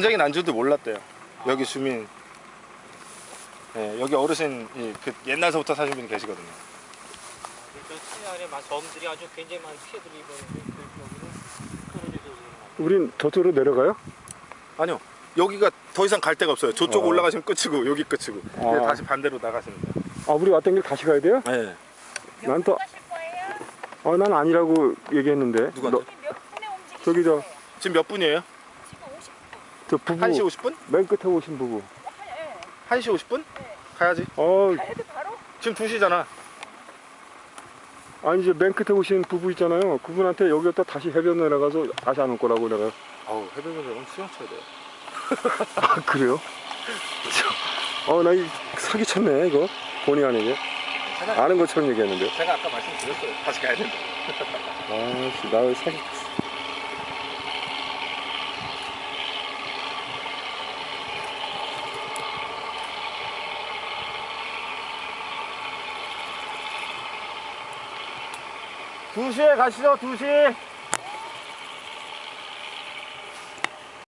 전쟁이 난 줄도 몰랐대요. 여기 주민. 예, 여기 어르신 이 그 옛날서부터 사신 분이 계시거든요. 그러니까 시안에 막 섬들이 아주 굉장히 많은 피해들이 입었는데 우린 저쪽으로 내려가요? 아니요. 여기가 더 이상 갈 데가 없어요. 저쪽 어. 올라가시면 끝이고 여기 끝이고. 아. 이제 다시 반대로 나가시면 돼요. 아 우리 왔던 길 다시 가야 돼요? 네. 난 또- 거예요? 아 난 아니라고 얘기했는데 누가? 너, 몇 분에 움직이실 저기 저- 거예요? 지금 몇 분이에요? 지금 50분. 저 부부 1시 50분? 맨 끝에 오신 부부 네. 1시 50분? 가야지. 어 가야돼 바로. 지금 2시잖아. 아니 이제 맨 끝에 오신 부부 있잖아요 그분한테 여기다 다시 해변 내려가서 다시 안 올 거라고 내가 아우, 해변에서 오늘 수영 쳐야 돼요. 아 그래요? 어나 이 사기 쳤네 이거 본의 아니게. 아는 것처럼 얘기했는데 제가 아까 말씀드렸어요. 다시 가야 된다. 아씨 나 사기 쳤어 두시에 가시죠, 2시.